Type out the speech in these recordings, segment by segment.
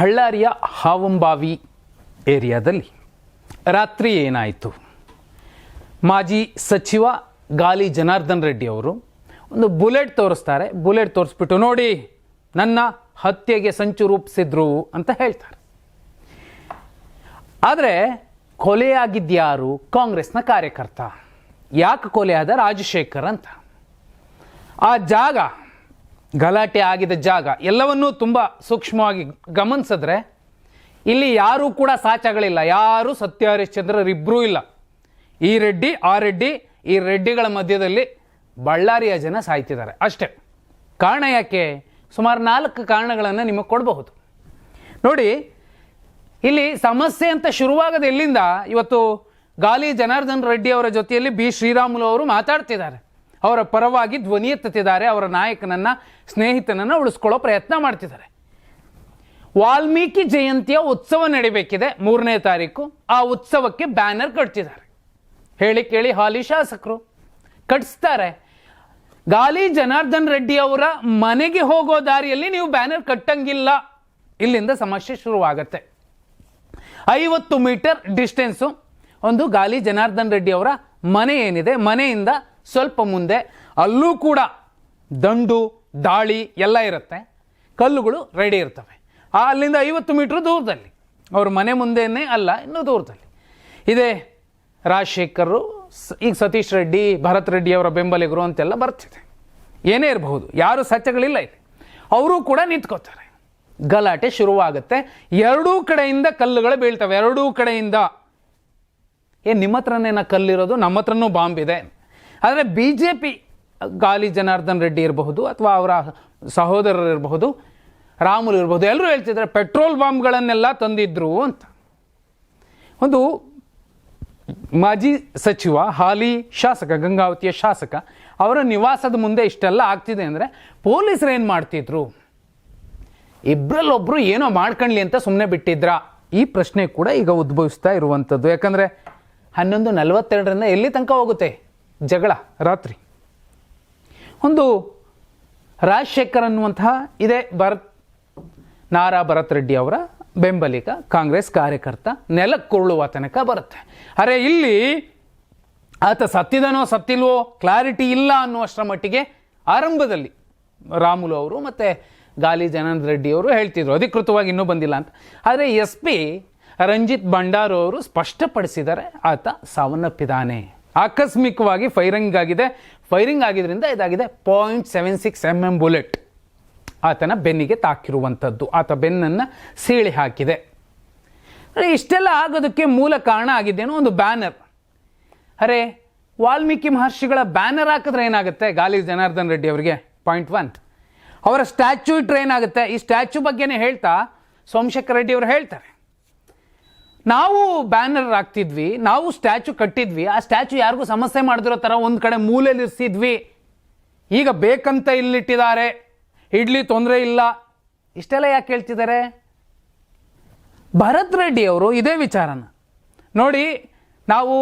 ಬಳ್ಳಾರಿಯ ಹಾವುಂಬಾವಿ ಏರಿಯಾದಲ್ಲಿ ರಾತ್ರಿ ಏನಾಯಿತು? ಮಾಜಿ ಸಚಿವ ಗಾಲಿ ಜನಾರ್ದನ್ ರೆಡ್ಡಿ ಅವರು ಒಂದು ಬುಲೆಟ್ ತೋರಿಸ್ತಾರೆ. ಬುಲೆಟ್ ತೋರಿಸ್ಬಿಟ್ಟು ನೋಡಿ, ನನ್ನ ಹತ್ಯೆಗೆ ಸಂಚು ರೂಪಿಸಿದ್ರು ಅಂತ ಹೇಳ್ತಾರೆ. ಆದರೆ ಕೊಲೆಯಾಗಿದ್ಯಾರು ಕಾಂಗ್ರೆಸ್ನ ಕಾರ್ಯಕರ್ತ? ಯಾಕೆ ಕೊಲೆಯಾದ ರಾಜಶೇಖರ್ ಅಂತ? ಆ ಜಾಗ ಗಲಾಟೆ ಆಗಿದ ಜಾಗ ಎಲ್ಲವನ್ನೂ ತುಂಬ ಸೂಕ್ಷ್ಮವಾಗಿ ಗಮನಿಸಿದ್ರೆ ಇಲ್ಲಿ ಯಾರೂ ಕೂಡ ಸಾಚಗಳಿಲ್ಲ ಯಾರೂ ಸತ್ಯ ಹರಿಶ್ಚಂದ್ರರಿಬ್ಬರೂ ಇಲ್ಲ. ಈ ರೆಡ್ಡಿ, ಆ ರೆಡ್ಡಿ, ಈ ರೆಡ್ಡಿಗಳ ಮಧ್ಯದಲ್ಲಿ ಬಳ್ಳಾರಿಯ ಜನ ಸಾಯ್ತಿದ್ದಾರೆ. ಅಷ್ಟೇ. ಕಾರಣ ಯಾಕೆ? ಸುಮಾರು ನಾಲ್ಕು ಕಾರಣಗಳನ್ನು ನಿಮಗೆ ಕೊಡಬಹುದು. ನೋಡಿ, ಇಲ್ಲಿ ಸಮಸ್ಯೆ ಅಂತ ಶುರುವಾಗದ ಎಲ್ಲಿಂದ ಇವತ್ತು ಗಾಲಿ ಜನಾರ್ದನ್ ರೆಡ್ಡಿ ಅವರ ಜೊತೆಯಲ್ಲಿ ಬಿ ಶ್ರೀರಾಮುಲು ಅವರು ಮಾತಾಡ್ತಿದ್ದಾರೆ. ಅವರ ಪರವಾಗಿ ಧ್ವನಿ ಎತ್ತುತ್ತಿದ್ದಾರೆ ಅವರ ನಾಯಕನನ್ನ, ಸ್ನೇಹಿತನನ್ನು ಉಳಿಸ್ಕೊಳ್ಳೋ ಪ್ರಯತ್ನ ಮಾಡ್ತಿದ್ದಾರೆ. ವಾಲ್ಮೀಕಿ ಜಯಂತಿಯ ಉತ್ಸವ ನಡಿಬೇಕಿದೆ. ಮೂರನೇ ತಾರೀಕು ಆ ಉತ್ಸವಕ್ಕೆ ಬ್ಯಾನರ್ ಕಟ್ತಿದ್ದಾರೆ. ಹೇಳಿ ಕೇಳಿ ಹಾಲಿ ಶಾಸಕರು. ಕಟ್ಸ್ತಾರೆ. ಗಾಲಿ ಜನಾರ್ದನ್ ರೆಡ್ಡಿ ಅವರ ಮನೆಗೆ ಹೋಗೋ ದಾರಿಯಲ್ಲಿ ನೀವು ಬ್ಯಾನರ್ ಕಟ್ಟಂಗಿಲ್ಲ. ಇಲ್ಲಿಂದ ಸಮಸ್ಯೆ ಶುರುವಾಗತ್ತೆ. ಐವತ್ತು ಮೀಟರ್ ಡಿಸ್ಟೆನ್ಸು. ಒಂದು ಗಾಲಿ ಜನಾರ್ದನ್ ರೆಡ್ಡಿ ಅವರ ಮನೆ ಏನಿದೆ? ಮನೆಯಿಂದ ಸ್ವಲ್ಪ ಮುಂದೆ ಅಲ್ಲೂ ಕೂಡ ದಂಡು, ದಾಳಿ ಎಲ್ಲ ಇರುತ್ತೆ. ಕಲ್ಲುಗಳು ರೆಡಿ ಇರ್ತವೆ. ಆ ಅಲ್ಲಿಂದ ಐವತ್ತು ಮೀಟ್ರ್ ದೂರದಲ್ಲಿ. ಅವ್ರ ಮನೆ ಮುಂದೆನೇ ಅಲ್ಲ, ಇನ್ನೂ ದೂರದಲ್ಲಿ. ಇದೇ ರಾಜಶೇಖರ್ ಈಗ ಸತೀಶ್ ರೆಡ್ಡಿ, ಭರತ್ ರೆಡ್ಡಿ ಅವರ ಬೆಂಬಲಿಗರು ಅಂತೆಲ್ಲ ಬರ್ತಿದೆ. ಏನೇ ಇರಬಹುದು, ಯಾರು ಸತ್ಯಗಳಿಲ್ಲ ಇಲ್ಲಿ. ಅವರು ಕೂಡ ನಿಂತ್ಕೋತಾರೆ. ಗಲಾಟೆ ಶುರುವಾಗುತ್ತೆ. ಎರಡೂ ಕಡೆಯಿಂದ ಕಲ್ಲುಗಳು ಬೀಳ್ತವೆ. ಎರಡೂ ಕಡೆಯಿಂದ. ಏ ನಿಮ್ಮ ಹತ್ರನೇನ ಕಲ್ಲಿರೋದು? ನಮ್ಮ ಹತ್ರನೂ ಬಾಂಬ್ ಇದೆ. ಆದರೆ B J P Gali Janardhan Reddy ಇರಬಹುದು ಅಥವಾ ಅವರ ಸಹೋದರರು ಇರಬಹುದು, ರಾಮುಲು ಇರಬಹುದು, ಎಲ್ಲರೂ ಹೇಳ್ತಿದ್ದಾರೆ ಪೆಟ್ರೋಲ್ ಬಾಂಬ್ಗಳನ್ನೆಲ್ಲ ತಂದಿದ್ರು ಅಂತ. ಒಂದು ಮಾಜಿ ಸಚಿವ, ಹಾಲಿ ಶಾಸಕ, ಗಂಗಾವತಿಯ ಶಾಸಕ, ಅವರ ನಿವಾಸದ ಮುಂದೆ ಇಷ್ಟೆಲ್ಲ ಆಗ್ತಿದೆ ಅಂದರೆ ಪೊಲೀಸರು ಏನು ಮಾಡ್ತಿದ್ರು? ಇಬ್ಬರಲ್ಲೊಬ್ಬರು ಏನೋ ಮಾಡ್ಕೊಳ್ಳಿ ಅಂತ ಸುಮ್ಮನೆ ಬಿಟ್ಟಿದ್ರಾ? ಈ ಪ್ರಶ್ನೆ ಕೂಡ ಈಗ ಉದ್ಭವಿಸ್ತಾ ಇರುವಂಥದ್ದು. ಯಾಕಂದರೆ ಹನ್ನೊಂದು ನಲವತ್ತೆರಡರಿಂದ ಎಲ್ಲಿ ತನಕ ಹೋಗುತ್ತೆ? ಜಗಳ, ರಾತ್ರಿ. ಒಂದು ರಾಜಶೇಖರ್ ಅನ್ನುವಂತಹ ಇದೇ ಭರತ್, ನಾರಾ ಭರತ್ ರೆಡ್ಡಿ ಅವರ ಬೆಂಬಲಿಗ ಕಾಂಗ್ರೆಸ್ ಕಾರ್ಯಕರ್ತ ನೆಲಕ್ಕುರುಳುವ ತನಕ ಬರುತ್ತೆ. ಅರೆ ಇಲ್ಲಿ ಆತ ಸತ್ತಿದನೋ ಸತ್ತಿಲ್ವೋ ಕ್ಲಾರಿಟಿ ಇಲ್ಲ ಅನ್ನುವಷ್ಟರ ಮಟ್ಟಿಗೆ ಆರಂಭದಲ್ಲಿ ರಾಮುಲು ಅವರು ಮತ್ತು ಗಾಲಿ ಜನಾರ್ದನ್ ರೆಡ್ಡಿ ಅವರು ಹೇಳ್ತಿದ್ರು. ಅಧಿಕೃತವಾಗಿ ಇನ್ನೂ ಬಂದಿಲ್ಲ ಅಂತ. ಆದರೆ ಎಸ್ ಪಿ ರಂಜಿತ್ ಭಂಡಾರು ಅವರು ಸ್ಪಷ್ಟಪಡಿಸಿದ್ದಾರೆ, ಆತ ಸಾವನ್ನಪ್ಪಿದ್ದಾನೆ. ಆಕಸ್ಮಿಕವಾಗಿ ಫೈರಿಂಗ್ ಆಗಿದೆ. ಫೈರಿಂಗ್ ಆಗಿದ್ರಿಂದ ಇದಾಗಿದೆ point seven six M M bullet ಆತನ ಬೆನ್ನಿಗೆ ತಾಕಿರುವಂಥದ್ದು. ಆತ ಬೆನ್ನನ್ನು ಸೀಳಿ ಹಾಕಿದೆ. ಇಷ್ಟೆಲ್ಲ ಆಗೋದಕ್ಕೆ ಮೂಲ ಕಾರಣ ಆಗಿದ್ದೇನೋ ಒಂದು ಬ್ಯಾನರ್. ಅರೆ, ವಾಲ್ಮೀಕಿ ಮಹರ್ಷಿಗಳ ಬ್ಯಾನರ್ ಹಾಕಿದ್ರೆ ಏನಾಗುತ್ತೆ? ಗಾಲಿ ಜನಾರ್ದನ್ ರೆಡ್ಡಿ ಅವರಿಗೆ ಪಾಯಿಂಟ್ ಒನ್ ಅವರ ಸ್ಟ್ಯಾಚ್ಯೂ ಇಟ್ರೆ ಏನಾಗುತ್ತೆ? ಈ ಸ್ಟ್ಯಾಚ್ಯೂ ಬಗ್ಗೆನೇ ಹೇಳ್ತಾ ಸೋಮಶೇಖರ್ ರೆಡ್ಡಿ ಅವರು ಹೇಳ್ತಾರೆ. ನಾವು ಬ್ಯಾನರ್ ಹಾಕ್ತಿದ್ವಿ, ನಾವು ಸ್ಟ್ಯಾಚು ಕಟ್ಟಿದ್ವಿ, ಆ ಸ್ಟ್ಯಾಚು ಯಾರಿಗೂ ಸಮಸ್ಯೆ ಮಾಡಿದಿರೋ ಥರ ಒಂದು ಕಡೆ ಮೂಲೆಯಲ್ಲಿ ಇರಿಸಿದ್ವಿ. ಈಗ ಬೇಕಂತ ಇಲ್ಲಿಟ್ಟಿದ್ದಾರೆ, ಇಡ್ಲಿ ತೊಂದರೆ ಇಲ್ಲ. ಇಷ್ಟೆಲ್ಲ ಯಾಕೆ ಹೇಳ್ತಿದ್ದಾರೆ? ಭರತ್ ರೆಡ್ಡಿ ಅವರು ಇದೇ ವಿಚಾರನ. ನೋಡಿ, ನಾವು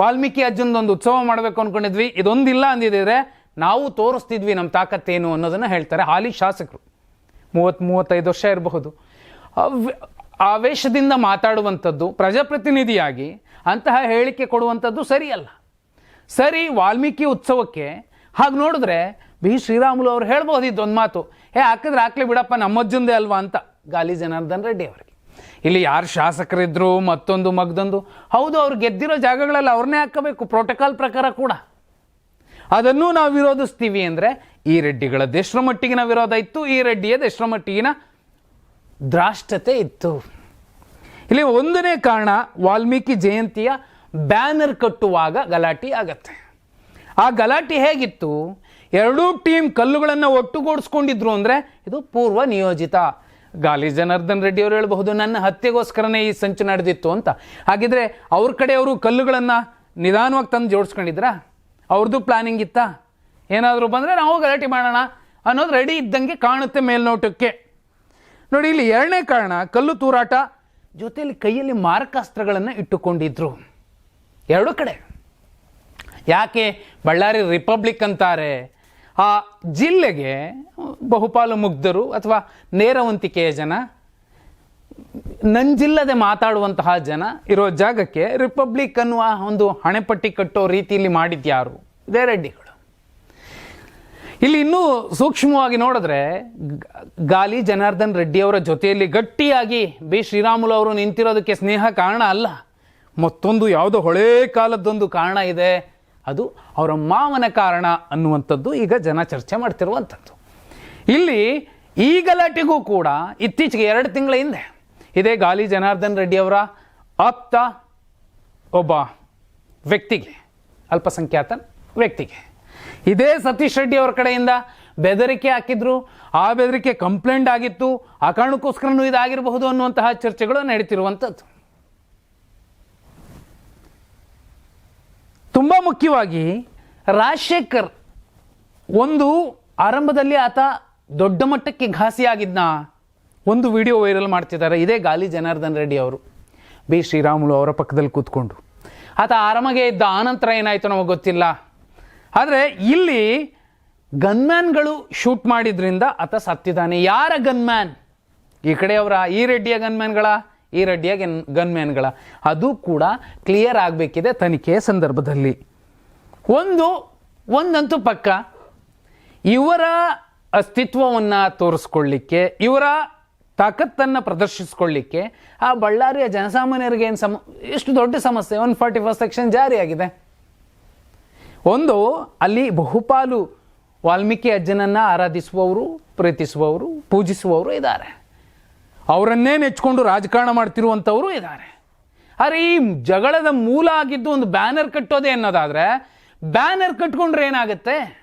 ವಾಲ್ಮೀಕಿ ಅಜ್ಜನದೊಂದು ಉತ್ಸವ ಮಾಡಬೇಕು ಅಂದ್ಕೊಂಡಿದ್ವಿ ಇದೊಂದಿಲ್ಲ ಅಂದಿದ್ರೆ ನಾವು ತೋರಿಸ್ತಿದ್ವಿ ನಮ್ಮ ತಾಕತ್ತೇನು ಅನ್ನೋದನ್ನು ಹೇಳ್ತಾರೆ ಹಾಲಿ ಶಾಸಕರು. ಮೂವತ್ತು ಮೂವತ್ತೈದು ವರ್ಷ ಇರಬಹುದು. ಆವೇಶದಿಂದ ಮಾತಾಡುವಂಥದ್ದು, ಪ್ರಜಾಪ್ರತಿನಿಧಿಯಾಗಿ ಅಂತಹ ಹೇಳಿಕೆ ಕೊಡುವಂಥದ್ದು ಸರಿಯಲ್ಲ. ಸರಿ, ವಾಲ್ಮೀಕಿ ಉತ್ಸವಕ್ಕೆ, ಹಾಗೆ ನೋಡಿದ್ರೆ ಬಿ. ಶ್ರೀರಾಮುಲು ಅವ್ರು ಹೇಳ್ಬೋದು ಇದೊಂದು ಮಾತು. ಏ ಹಾಕಿದ್ರೆ ಹಾಕ್ಲಿ ಬಿಡಪ್ಪ, ನಮ್ಮಜ್ಜಂದೇ ಅಲ್ವಾ ಅಂತ ಗಾಲಿ ಜನಾರ್ದನ್ ರೆಡ್ಡಿ ಅವರಿಗೆ. ಇಲ್ಲಿ ಯಾರು ಶಾಸಕರಿದ್ರು, ಮತ್ತೊಂದು ಮಗ್ದೊಂದು, ಹೌದು, ಅವ್ರು ಗೆದ್ದಿರೋ ಜಾಗಗಳಲ್ಲಿ ಅವ್ರನ್ನೇ ಹಾಕಬೇಕು ಪ್ರೋಟೋಕಾಲ್ ಪ್ರಕಾರ ಕೂಡ. ಅದನ್ನು ನಾವು ವಿರೋಧಿಸ್ತೀವಿ ಅಂದರೆ ಈ ರೆಡ್ಡಿಗಳದ್ದು ಎಷ್ಟರ ಮಟ್ಟಿಗಿನ ವಿರೋಧ ಇತ್ತು, ಈ ರೆಡ್ಡಿಯ ಎಷ್ಟರ ಮಟ್ಟಿಗಿನ ದ್ರಾಷ್ಟತೆ ಇತ್ತು. ಇಲ್ಲಿ ಒಂದನೇ ಕಾರಣ ವಾಲ್ಮೀಕಿ ಜಯಂತಿಯ ಬ್ಯಾನರ್ ಕಟ್ಟುವಾಗ ಗಲಾಟೆ ಆಗತ್ತೆ. ಆ ಗಲಾಟೆ ಹೇಗಿತ್ತು? ಎರಡೂ ಟೀಮ್ ಕಲ್ಲುಗಳನ್ನು ಒಟ್ಟುಗೂಡಿಸ್ಕೊಂಡಿದ್ರು ಅಂದರೆ ಇದು ಪೂರ್ವ ನಿಯೋಜಿತ. ಗಾಲಿ ಜನಾರ್ದನ್ ರೆಡ್ಡಿ ಅವರು ಹೇಳಬಹುದು, ನನ್ನ ಹತ್ಯೆಗೋಸ್ಕರನೇ ಈ ಸಂಚು ನಡೆದಿತ್ತು ಅಂತ. ಹಾಗಿದ್ರೆ ಅವ್ರ ಕಡೆಯವರು ಕಲ್ಲುಗಳನ್ನು ನಿಧಾನವಾಗಿ ತಂದು ಜೋಡಿಸ್ಕೊಂಡಿದ್ರಾ? ಅವ್ರದ್ದು ಪ್ಲಾನಿಂಗ್ ಇತ್ತಾ? ಏನಾದರೂ ಬಂದರೆ ನಾವು ಗಲಾಟೆ ಮಾಡೋಣ ಅನ್ನೋದು ರೆಡಿ ಇದ್ದಂಗೆ ಕಾಣುತ್ತೆ ಮೇಲ್ನೋಟಕ್ಕೆ. ನೋಡಿ, ಇಲ್ಲಿ ಎರಡನೇ ಕಾರಣ, ಕಲ್ಲು ತೂರಾಟ ಜೊತೆಯಲ್ಲಿ ಕೈಯಲ್ಲಿ ಮಾರಕಾಸ್ತ್ರಗಳನ್ನು ಇಟ್ಟುಕೊಂಡಿದ್ರು. ಎರಡೂ ಕಡೆ. ಯಾಕೆ? ಬಳ್ಳಾರಿ ರಿಪಬ್ಲಿಕ್ ಅಂತಾರೆ. ಆ ಜಿಲ್ಲೆಗೆ ಬಹುಪಾಲು ಮುಗ್ಧರು ಅಥವಾ ನೇರವಂತಿಕೆಯ ಜನ, ನಂಜಿಲ್ಲದೆ ಮಾತಾಡುವಂತಹ ಜನ ಇರೋ ಜಾಗಕ್ಕೆ ರಿಪಬ್ಲಿಕ್ ಅನ್ನುವ ಒಂದು ಹಣೆಪಟ್ಟಿ ಕಟ್ಟೋ ರೀತಿಯಲ್ಲಿ ಮಾಡಿದ್ಯಾರು. ಇದೇ ರೆಡ್ಡಿಗಳು. ಇಲ್ಲಿ ಇನ್ನೂ ಸೂಕ್ಷ್ಮವಾಗಿ ನೋಡಿದ್ರೆ ಗಾಲಿ ಜನಾರ್ದನ್ ರೆಡ್ಡಿ ಅವರ ಜೊತೆಯಲ್ಲಿ ಗಟ್ಟಿಯಾಗಿ ಬಿ ಶ್ರೀರಾಮುಲು ಅವರು ನಿಂತಿರೋದಕ್ಕೆ ಸ್ನೇಹ ಕಾರಣ ಅಲ್ಲ. ಮತ್ತೊಂದು ಯಾವುದೋ ಹೊಳೆ ಕಾಲದ್ದೊಂದು ಕಾರಣ ಇದೆ. ಅದು ಅವರ ಮಾವನ ಕಾರಣ ಅನ್ನುವಂಥದ್ದು ಈಗ ಜನ ಚರ್ಚೆ ಮಾಡ್ತಿರುವಂಥದ್ದು. ಇಲ್ಲಿ ಈ ಗಲಾಟೆಗೂ ಕೂಡ ಇತ್ತೀಚೆಗೆ ಎರಡು ತಿಂಗಳ ಹಿಂದೆ ಇದೇ ಗಾಲಿ ಜನಾರ್ದನ್ ರೆಡ್ಡಿ ಅವರ ಆಪ್ತ ಒಬ್ಬ ವ್ಯಕ್ತಿಗೆ, ಅಲ್ಪಸಂಖ್ಯಾತ ವ್ಯಕ್ತಿಗೆ. ಇದೇ ಸತೀಶ್ ರೆಡ್ಡಿ ಅವರ ಕಡೆಯಿಂದ ಬೆದರಿಕೆ ಹಾಕಿದ್ರು. ಆ ಬೆದರಿಕೆ ಕಂಪ್ಲೇಂಟ್ ಆಗಿತ್ತು. ಆ ಕಾರಣಕ್ಕೋಸ್ಕರನೂ ಇದಾಗಿರಬಹುದು ಅನ್ನುವಂತಹ ಚರ್ಚೆಗಳು ನಡೀತಿರುವಂಥದ್ದು. ತುಂಬ ಮುಖ್ಯವಾಗಿ ರಾಜಶೇಖರ್ ಒಂದು ಆರಂಭದಲ್ಲಿ ಆತ ದೊಡ್ಡ ಮಟ್ಟಕ್ಕೆ ಘಾಸಿಯಾಗಿದ್ನ ಒಂದು ವಿಡಿಯೋ ವೈರಲ್ ಮಾಡ್ತಿದ್ದಾರೆ. ಇದೇ ಗಾಲಿ ಜನಾರ್ದನ್ ರೆಡ್ಡಿ ಅವರು. ಬಿ ಶ್ರೀರಾಮುಲು ಅವರ ಪಕ್ಕದಲ್ಲಿ ಕೂತ್ಕೊಂಡು. ಆತ ಆರಾಮಾಗೆ ಇದ್ದ. ಆನಂತರ ಏನಾಯಿತು ನಮಗೆ ಗೊತ್ತಿಲ್ಲ. ಆದರೆ ಇಲ್ಲಿ ಗನ್ಮ್ಯಾನ್ಗಳು ಶೂಟ್ ಮಾಡಿದ್ರಿಂದ ಆತ ಸತ್ತಿದ್ದಾನೆ. ಯಾರ ಗನ್ಮ್ಯಾನ್? ಈ ಕಡೆಯವರ, ಈ ರೆಡ್ಡಿಯ ಗನ್ಮ್ಯಾನ್ಗಳ, ಈ ರೆಡ್ಡಿಯ ಗನ್, ಗನ್ಮ್ಯಾನ್ಗಳ. ಅದು ಕೂಡ ಕ್ಲಿಯರ್ ಆಗಬೇಕಿದೆ ತನಿಖೆಯ ಸಂದರ್ಭದಲ್ಲಿ. ಒಂದು, ಒಂದಂತೂ ಪಕ್ಕ. ಇವರ ಅಸ್ತಿತ್ವವನ್ನು ತೋರಿಸ್ಕೊಳ್ಳಿಕ್ಕೆ, ಇವರ ತಾಕತ್ತನ್ನು ಪ್ರದರ್ಶಿಸ್ಕೊಳ್ಳಿಕ್ಕೆ ಆ ಬಳ್ಳಾರಿಯ ಜನಸಾಮಾನ್ಯರಿಗೆ ಏನು ಸಮ, ಎಷ್ಟು ದೊಡ್ಡ ಸಮಸ್ಯೆ. ಒನ್ ಫಾರ್ಟಿ ಫಸ್ಟ್ ಸೆಕ್ಷನ್ ಜಾರಿಯಾಗಿದೆ. ಒಂದು, ಅಲ್ಲಿ ಬಹುಪಾಲು ವಾಲ್ಮೀಕಿ ಅಜ್ಜನನ್ನು ಆರಾಧಿಸುವವರು, ಪ್ರೀತಿಸುವವರು, ಪೂಜಿಸುವವರು ಇದ್ದಾರೆ. ಅವರನ್ನೇ ನೆಚ್ಕೊಂಡು ರಾಜಕಾರಣ ಮಾಡ್ತಿರುವಂಥವರು ಇದ್ದಾರೆ. ಆದರೆ ಈ ಜಗಳದ ಮೂಲ ಆಗಿದ್ದು ಒಂದು ಬ್ಯಾನರ್ ಕಟ್ಟೋದೇ ಅನ್ನೋದಾದರೆ, ಬ್ಯಾನರ್ ಕಟ್ಕೊಂಡ್ರೆ ಏನಾಗುತ್ತೆ?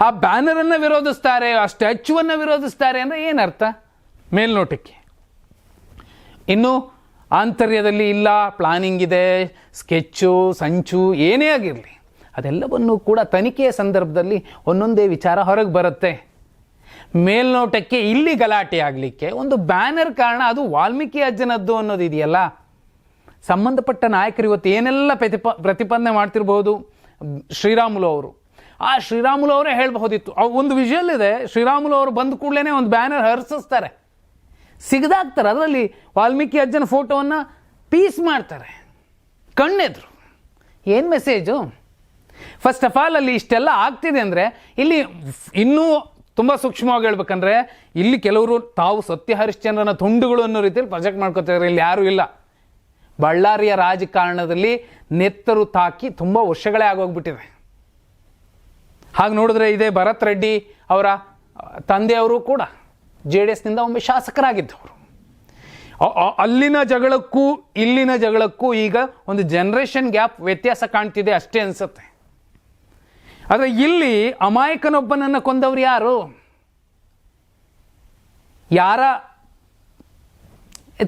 ಆ ಬ್ಯಾನರನ್ನು ವಿರೋಧಿಸ್ತಾರೆ, ಆ ಸ್ಟ್ಯಾಚ್ಯೂವನ್ನು ವಿರೋಧಿಸ್ತಾರೆ ಅಂದರೆ ಏನರ್ಥ? ಮೇಲ್ನೋಟಕ್ಕೆ. ಇನ್ನು ಆಂತರ್ಯದಲ್ಲಿ ಇಲ್ಲ ಪ್ಲಾನಿಂಗ್ ಇದೆ ಸ್ಕೆಚ್ಚು ಸಂಚು, ಏನೇ ಆಗಿರಲಿ, ಅದೆಲ್ಲವನ್ನು ಕೂಡ ತನಿಖೆಯ ಸಂದರ್ಭದಲ್ಲಿ ಒಂದೊಂದೇ ವಿಚಾರ ಹೊರಗೆ ಬರುತ್ತೆ. ಮೇಲ್ನೋಟಕ್ಕೆ ಇಲ್ಲಿ ಗಲಾಟೆ ಆಗಲಿಕ್ಕೆ ಒಂದು ಬ್ಯಾನರ್ ಕಾರಣ ಅದು ವಾಲ್ಮೀಕಿ ಅಜ್ಜನದ್ದು ಅನ್ನೋದು ಇದೆಯಲ್ಲ. ಸಂಬಂಧಪಟ್ಟ ನಾಯಕರು ಇವತ್ತು ಏನೆಲ್ಲ ಪ್ರತಿಪ, ಪ್ರತಿಪಾದನೆ ಮಾಡ್ತಿರ್ಬೋದು ಶ್ರೀರಾಮುಲು ಅವರು. ಆ ಶ್ರೀರಾಮುಲು ಅವರೇ ಹೇಳಬಹುದಿತ್ತು. ಒಂದು ವಿಷಯಲ್ಲಿದೆ ಇದೆ, ಶ್ರೀರಾಮುಲು ಅವರು ಬಂದ ಕೂಡಲೇ ಒಂದು ಬ್ಯಾನರ್ ಹರಿಸಿಸ್ತಾರೆ. ಸಿಗದಾಕ್ತಾರೆ ಅದರಲ್ಲಿ ವಾಲ್ಮೀಕಿ ಅಜ್ಜನ ಫೋಟೋವನ್ನು ಪೀಸ್ ಮಾಡ್ತಾರೆ. ಕಣ್ಣೆದ್ರು. ಏನು ಮೆಸೇಜು? ಫಸ್ಟ್ ಆಫ್ ಆಲ್ ಅಲ್ಲಿ ಇಷ್ಟೆಲ್ಲ ಆಗ್ತಿದೆ ಅಂದರೆ, ಇಲ್ಲಿ ಇನ್ನೂ ತುಂಬ ಸೂಕ್ಷ್ಮವಾಗಿ ಹೇಳ್ಬೇಕಂದ್ರೆ, ಇಲ್ಲಿ ಕೆಲವರು ತಾವು ಸತ್ಯ ಹರಿಶ್ಚಂದ್ರನ ತುಂಡುಗಳು ಅನ್ನೋ ರೀತಿಯಲ್ಲಿ ಪ್ರೊಜೆಕ್ಟ್ ಮಾಡ್ಕೋತಿದ್ದಾರೆ ಇಲ್ಲಿ ಯಾರೂ ಇಲ್ಲ. ಬಳ್ಳಾರಿಯ ರಾಜಕಾರಣದಲ್ಲಿ ನೆತ್ತರು ತಾಕಿ ತುಂಬ ವರ್ಷಗಳೇ ಆಗೋಗ್ಬಿಟ್ಟಿದೆ. ಹಾಗೆ ನೋಡಿದ್ರೆ ಇದೇ ಭರತ್ ರೆಡ್ಡಿ ಅವರ ತಂದೆಯವರು ಕೂಡ. ಜೆ ಡಿ ಎಸ್ನಿಂದ ಒಮ್ಮೆ ಶಾಸಕರಾಗಿದ್ದವರು ಅಲ್ಲಿನ ಜಗಳಕ್ಕೂ ಇಲ್ಲಿನ ಜಗಳಕ್ಕೂ ಈಗ ಒಂದು ಜನರೇಷನ್ ಗ್ಯಾಪ್ ವ್ಯತ್ಯಾಸ ಕಾಣ್ತಿದೆ ಅಷ್ಟೇ ಅನಿಸುತ್ತೆ. ಆದರೆ ಇಲ್ಲಿ ಅಮಾಯಕನೊಬ್ಬನನ್ನು ಕೊಂದವರು ಯಾರು? ಯಾರ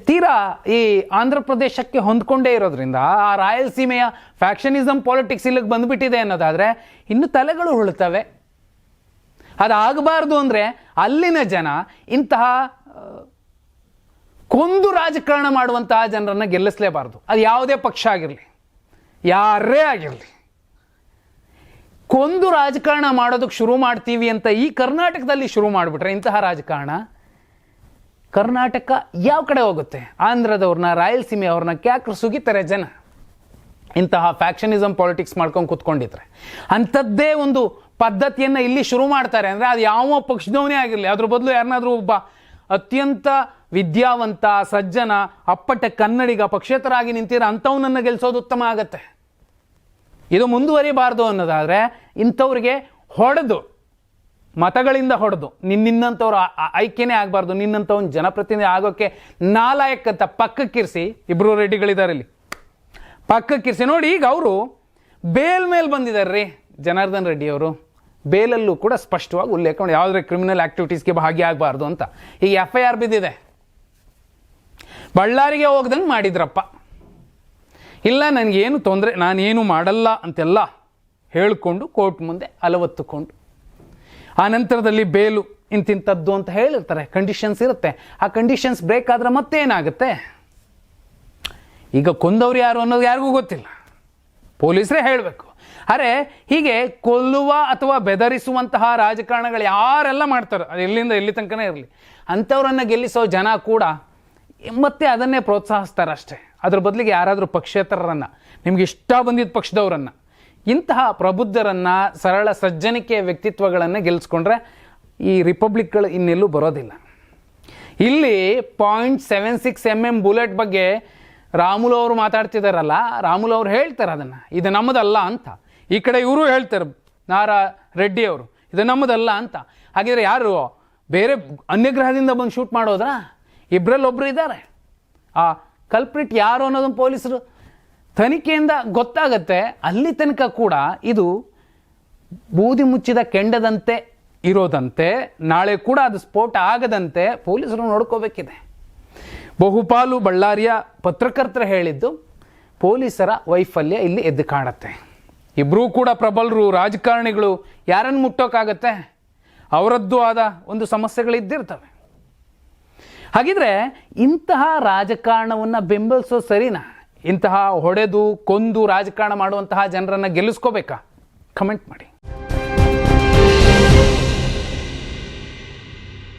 ತೀರಾ ಈ ಆಂಧ್ರ ಪ್ರದೇಶಕ್ಕೆ ಹೊಂದ್ಕೊಂಡೇ ಇರೋದ್ರಿಂದ ಆ ರಾಯಲಸೀಮೆಯ ಫ್ಯಾಕ್ಷನಿಸಮ್ ಪಾಲಿಟಿಕ್ಸ್ ಇಲ್ಲಿಗೆ ಬಂದುಬಿಟ್ಟಿದೆ ಅನ್ನೋದಾದರೆ ಇನ್ನು ತಲೆಗಳು ಉಳ್ತವೆ ಅದಾಗಬಾರ್ದು ಅಂದರೆ ಅಲ್ಲಿನ ಜನ ಇಂತಹ ಕೊಂದು ರಾಜಕಾರಣ ಮಾಡುವಂತಹ ಜನರನ್ನು ಗೆಲ್ಲಿಸಲೇಬಾರ್ದು. ಅದು ಯಾವುದೇ ಪಕ್ಷ ಆಗಿರಲಿ, ಯಾರೇ ಆಗಿರಲಿ. ಕೊಂದು ರಾಜಕಾರಣ ಮಾಡೋದಕ್ಕೆ ಶುರು ಮಾಡ್ತೀವಿ ಅಂತ ಈ ಕರ್ನಾಟಕದಲ್ಲಿ ಶುರು ಮಾಡಿಬಿಟ್ರೆ ಇಂತಹ ರಾಜಕಾರಣ ಕರ್ನಾಟಕ ಯಾವ ಕಡೆ ಹೋಗುತ್ತೆ? ಆಂಧ್ರದವ್ರನ್ನ ರಾಯಲಸೀಮೆಯವ್ರನ್ನ ಕ್ಯಾಕ್ರು ಸುಗಿತಾರೆ ಜನ. ಇಂತಹ ಫ್ಯಾಕ್ಷನಿಸಮ್ ಪಾಲಿಟಿಕ್ಸ್ ಮಾಡ್ಕೊಂಡು ಕೂತ್ಕೊಂಡಿದ್ರೆ. ಅಂಥದ್ದೇ ಒಂದು ಪದ್ಧತಿಯನ್ನು ಇಲ್ಲಿ ಶುರು ಮಾಡ್ತಾರೆ. ಅಂದರೆ ಅದು ಯಾವ ಪಕ್ಷದವನೇ ಆಗಿರಲಿ, ಅದ್ರ ಬದಲು ಯಾರನ್ನಾದರೂ ಒಬ್ಬ ಅತ್ಯಂತ ವಿದ್ಯಾವಂತ, ಸಜ್ಜನ, ಅಪ್ಪಟ ಕನ್ನಡಿಗ, ಪಕ್ಷೇತರಾಗಿ ನಿಂತಿರೋ ಅಂಥವನನ್ನು ಗೆಲ್ಲಿಸೋದು ಉತ್ತಮ ಆಗತ್ತೆ. ಇದು ಮುಂದುವರಿಬಾರ್ದು ಅನ್ನೋದಾದರೆ, ಇಂಥವ್ರಿಗೆ ಹೊಡೆದು, ಮತಗಳಿಂದ ಹೊಡೆದು ನಿನ್ನಂಥವ್ರು ಆಯ್ಕೆನೇ ಆಗಬಾರ್ದು, ನಿನ್ನಂಥವ್ನ ಜನಪ್ರತಿನಿಧಿ ಆಗೋಕ್ಕೆ ನಾಲಾಯಕ್ಕಂತ ಪಕ್ಕಕ್ಕಿರಿಸಿ ಇಬ್ಬರು ರೆಡ್ಡಿಗಳಿದ್ದಾರೆ ಇಲ್ಲಿ. ಪಕ್ಕಕ್ಕಿರಿಸಿ ನೋಡಿ, ಈಗ ಅವರು ಬೇಲ್ ಮೇಲೆ ಬಂದಿದ್ದಾರೆ ರೀ ಜನಾರ್ದನ್ ರೆಡ್ಡಿ ಅವರು. ಬೇಲಲ್ಲೂ ಕೂಡ ಸ್ಪಷ್ಟವಾಗಿ ಉಲ್ಲೇಖ ಮಾಡಿ ಯಾವುದೇ ಕ್ರಿಮಿನಲ್ ಆಕ್ಟಿವಿಟೀಸ್ಗೆ ಭಾಗಿಯಾಗಬಾರ್ದು ಅಂತ. ಈಗ ಎಫ್ ಐ ಆರ್ ಬಿದ್ದಿದೆ. ಬಳ್ಳಾರಿಗೆ ಹೋಗ್ದಂಗೆ ಮಾಡಿದ್ರಪ್ಪ. ಇಲ್ಲ, ನನಗೇನು ತೊಂದರೆ, ನಾನೇನು ಮಾಡಲ್ಲ ಅಂತೆಲ್ಲ ಹೇಳಿಕೊಂಡು ಕೋರ್ಟ್ ಮುಂದೆ ಅಲವತ್ತುಕೊಂಡು. ಆ ನಂತರದಲ್ಲಿ ಬೇಲು ಇಂತಿಂಥದ್ದು ಅಂತ ಹೇಳಿರ್ತಾರೆ. ಕಂಡೀಷನ್ಸ್ ಇರುತ್ತೆ. ಆ ಕಂಡೀಷನ್ಸ್ ಬ್ರೇಕ್ ಆದ್ರೆ ಮತ್ತೇನಾಗುತ್ತೆ? ಈಗ ಕೊಂದವ್ರು ಯಾರು ಅನ್ನೋದು ಯಾರಿಗೂ ಗೊತ್ತಿಲ್ಲ. ಪೊಲೀಸರೇ ಹೇಳಬೇಕು. ಅರೆ, ಹೀಗೆ ಕೊಲ್ಲುವ ಅಥವಾ ಬೆದರಿಸುವಂತಹ ರಾಜಕಾರಣಗಳು ಯಾರೆಲ್ಲ ಮಾಡ್ತಾರೆ, ಅದು ಎಲ್ಲಿಂದ ಎಲ್ಲಿ ತನಕನೇ ಇರಲಿ, ಅಂಥವ್ರನ್ನ ಗೆಲ್ಲಿಸೋ ಜನ ಕೂಡ ಮತ್ತೆ ಅದನ್ನೇ ಪ್ರೋತ್ಸಾಹಿಸ್ತಾರೆ ಅಷ್ಟೇ ಅದ್ರ ಬದಲಿಗೆ ಯಾರಾದರೂ ಪಕ್ಷೇತರರನ್ನು, ನಿಮ್ಗೆ ಇಷ್ಟ ಬಂದಿದ್ದ ಪಕ್ಷದವರನ್ನು, ಇಂತಹ ಪ್ರಬುದ್ಧರನ್ನು, ಸರಳ ಸಜ್ಜನಿಕೆಯ ವ್ಯಕ್ತಿತ್ವಗಳನ್ನು ಗೆಲ್ಲಿಸ್ಕೊಂಡ್ರೆ ಈ ರಿಪಬ್ಲಿಕ್ಗಳು ಇನ್ನೆಲ್ಲೂ ಬರೋದಿಲ್ಲ. ಇಲ್ಲಿ point seven six M M bullet ಬಗ್ಗೆ ರಾಮುಲು ಅವರು ಮಾತಾಡ್ತಿದಾರಲ್ಲ, ರಾಮುಲು ಅವ್ರು ಹೇಳ್ತಾರೆ ಅದನ್ನು, ಇದು ನಮ್ಮದಲ್ಲ ಅಂತ. ಈ ಕಡೆ ಇವರು ಹೇಳ್ತಾರೆ, ನಾರಾ ರೆಡ್ಡಿ ಅವರು, ಇದು ನಮ್ಮದಲ್ಲ ಅಂತ. ಹಾಗಿದ್ರೆ ಯಾರು, ಬೇರೆ ಅನ್ಯಗ್ರಹದಿಂದ ಬಂದು ಶೂಟ್ ಮಾಡೋದ್ರಾ? ಇಬ್ಬರಲ್ಲಿ ಒಬ್ಬರು ಇದ್ದಾರೆ ಆ ಕಲ್ಪ್ರಿಟ್ ಯಾರು ಅನ್ನೋದನ್ನು ಪೊಲೀಸರು ತನಿಖೆಯಿಂದ ಗೊತ್ತಾಗತ್ತೆ, ಅಲ್ಲಿ ತನಕ ಕೂಡ ಇದು ಬೂದಿ ಮುಚ್ಚಿದ ಕೆಂಡದಂತೆ ಇರೋದಂತೆ, ನಾಳೆ ಕೂಡ ಅದು ಸ್ಫೋಟ ಆಗದಂತೆ ಪೊಲೀಸರು ನೋಡ್ಕೋಬೇಕಿದೆ. ಬಹುಪಾಲು ಬಳ್ಳಾರಿಯ ಪತ್ರಕರ್ತರು ಹೇಳಿದ್ದು, ಪೊಲೀಸರ ವೈಫಲ್ಯ ಇಲ್ಲಿ ಎದ್ದು ಕಾಣುತ್ತೆ. ಇಬ್ಬರೂ ಕೂಡ ಪ್ರಬಲರು, ರಾಜಕಾರಣಿಗಳು, ಯಾರನ್ನು ಮುಟ್ಟೋಕ್ಕಾಗತ್ತೆ ಅವರದ್ದು ಆದ ಒಂದು ಸಮಸ್ಯೆಗಳಿದ್ದಿರ್ತವೆ. ಹಾಗಿದ್ರೆ ಇಂತಹ ರಾಜಕಾರಣವನ್ನು ಬೆಂಬಲಿಸೋ ಸರಿನಾ? ಇಂತಹ ಹೊಡೆದು, ಕೊಂದು ರಾಜಕಾರಣ ಮಾಡುವಂತಹ ಜನರನ್ನು ಗೆಲ್ಲಿಸ್ಕೋಬೇಕಾ? ಕಮೆಂಟ್ ಮಾಡಿ.